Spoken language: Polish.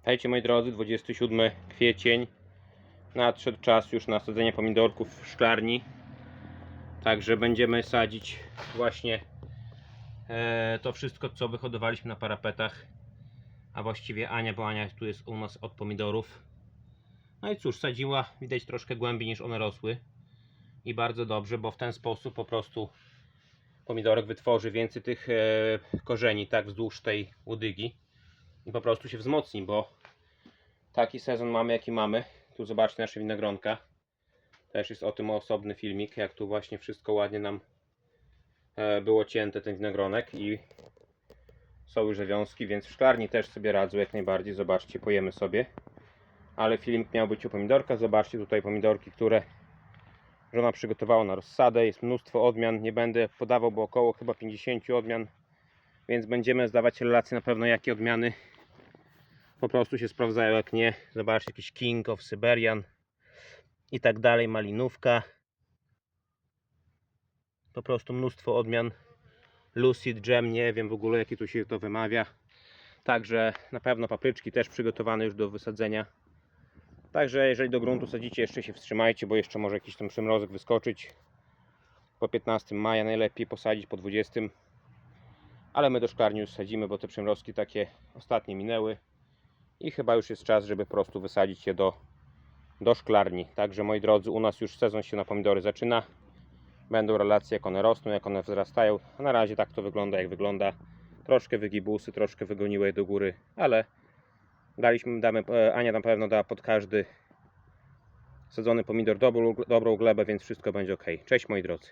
Witajcie moi drodzy, 27 kwiecień. Nadszedł czas już na sadzenie pomidorków w szklarni. Także będziemy sadzić właśnie e, to wszystko, co wyhodowaliśmy na parapetach. A właściwie Ania, bo Ania tu jest u nas od pomidorów. No i cóż, sadziła widać troszkę głębiej niż one rosły. I bardzo dobrze, bo w ten sposób po prostu pomidorek wytworzy więcej tych e, korzeni, tak, wzdłuż tej łodygi i po prostu się wzmocni, bo taki sezon mamy jaki mamy. Tu zobaczcie nasze winogronka. Też jest o tym osobny filmik, jak tu właśnie wszystko ładnie nam e, było cięte ten winogronek i są już wiązki, więc w szklarni też sobie radzą jak najbardziej. Zobaczcie, pojemy sobie. Ale filmik miał być o pomidorkach. Zobaczcie tutaj pomidorki, które żona przygotowała na rozsadę. Jest mnóstwo odmian. Nie będę podawał, bo około chyba 50 odmian więc będziemy zdawać relacje na pewno jakie odmiany po prostu się sprawdzają, jak nie. Zobaczcie, jakiś King of Siberian i tak dalej, malinówka. Po prostu mnóstwo odmian. Lucid Gem, nie wiem w ogóle jaki tu się to wymawia. Także na pewno papryczki też przygotowane już do wysadzenia. Także jeżeli do gruntu sadzicie, jeszcze się wstrzymajcie, bo jeszcze może jakiś tam przymrozek wyskoczyć. Po 15 maja najlepiej posadzić, po 20 ale my do szklarni już sadzimy, bo te przymrozki takie ostatnie minęły i chyba już jest czas, żeby po prostu wysadzić je do, do szklarni. Także moi drodzy, u nas już sezon się na pomidory zaczyna. Będą relacje, jak one rosną, jak one wzrastają. A na razie tak to wygląda, jak wygląda. Troszkę wygibusy, troszkę wygoniły je do góry, ale daliśmy, damy, e, Ania na pewno da pod każdy sadzony pomidor dobrą, dobrą glebę, więc wszystko będzie ok. Cześć moi drodzy.